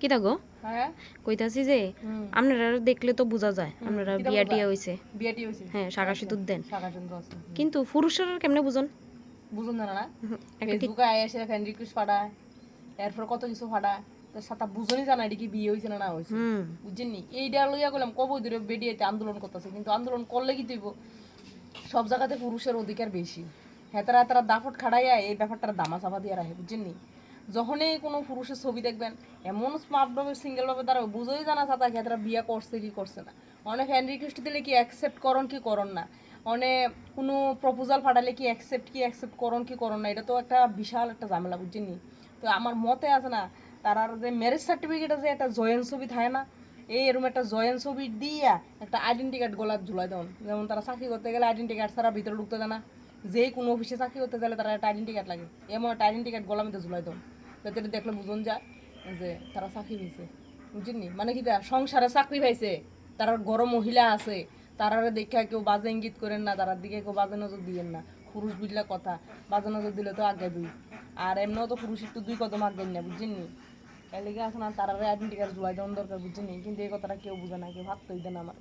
কি গো হ্যাঁ। কইতাছি যে আপনারা দেখলে তো বোঝা যায় আপনারা বিয়া টিয়া হইছে। বিয়াটি হয়েছে হ্যাঁ শাখা সিঁদুর দেন। কিন্তু পুরুষের কেমনে বুঝন? বুঝুন না না। ফেসবুকে এসে ফ্রেন্ড রিকোয়েস্ট পাঠায় এরপর কত কিছু পাঠায় তো সাথে বুঝনই জানা এটি কি বিয়ে হয়েছে না না হুম। বুঝছেন নি? এইটা লইয়া গেলাম কব দূরে বেরিয়েতে আন্দোলন করতেছে কিন্তু আন্দোলন করলে কি দিব সব জায়গাতে পুরুষের অধিকার বেশি। হেতারা হেতারা দাফট খাড়াইয়া এই ব্যাপারটা দামা চাপা দিয়ে রাখে বুঝছেন নি? যখনই কোনো পুরুষের ছবি দেখবেন, এমন স্মার্টভাবে সিঙ্গেলভাবে তারা বুঝোই জানা চাতা হেতারা বিয়ে করছে কি করছে না। অনেক হ্যান্ড রিকোয়েস্ট দিলে কি অ্যাকসেপ্ট করন কি করন না। অনেক কোনো প্রপোজাল পাঠালে কি অ্যাকসেপ্ট কি অ্যাকসেপ্ট করন কি করন না, এটা তো একটা বিশাল একটা ঝামেলা, বুঝছেন নি? তো আমার মতে আছে না তারার যে ম্যারেজ সার্টিফিকেটে যে একটা জয়েন ছবি থাকে না, এই এরকম একটা জয়েন ছবি দিয়া একটা আইডেন্টি কার্ড গলার ঝুলাই দেন। যেমন তারা চাকরি করতে গেলে আইডেন্টি কার্ড ছাড়া ভিতরে ঢুকতে দেয় না। যে কোনো অফিসে চাকরি করতে গেলে তারা একটা আইডেন্টি কার্ড লাগে। এমন একটা আইডেন্টি কার্ড গলা মধ্যে ঝুলাই দেন। যাতে দেখলে বুঝন যায় যে তারা চাকরি পেয়েছে বুঝলি মানে কি সংসারে চাকরি পাইছে, তার গরম মহিলা আছে, তারারে দেখা কেউ বাজে ইঙ্গিত করেন না, তারার দিকে কেউ বাজে নজর দিয়েন না। পুরুষ বুঝলে কথা, বাজে নজর দিলে তো আগে দুই, আর এমনিও তো পুরুষ একটু দুই কদম আগে না বুঝছেন নি এর না তারারে আইডেন্টি কার্ড জুলাই দেওয়ার দরকার বুঝছেন কিন্তু এই কথাটা কেউ বুঝে না, কেউ ভাবতেই দেন আমার।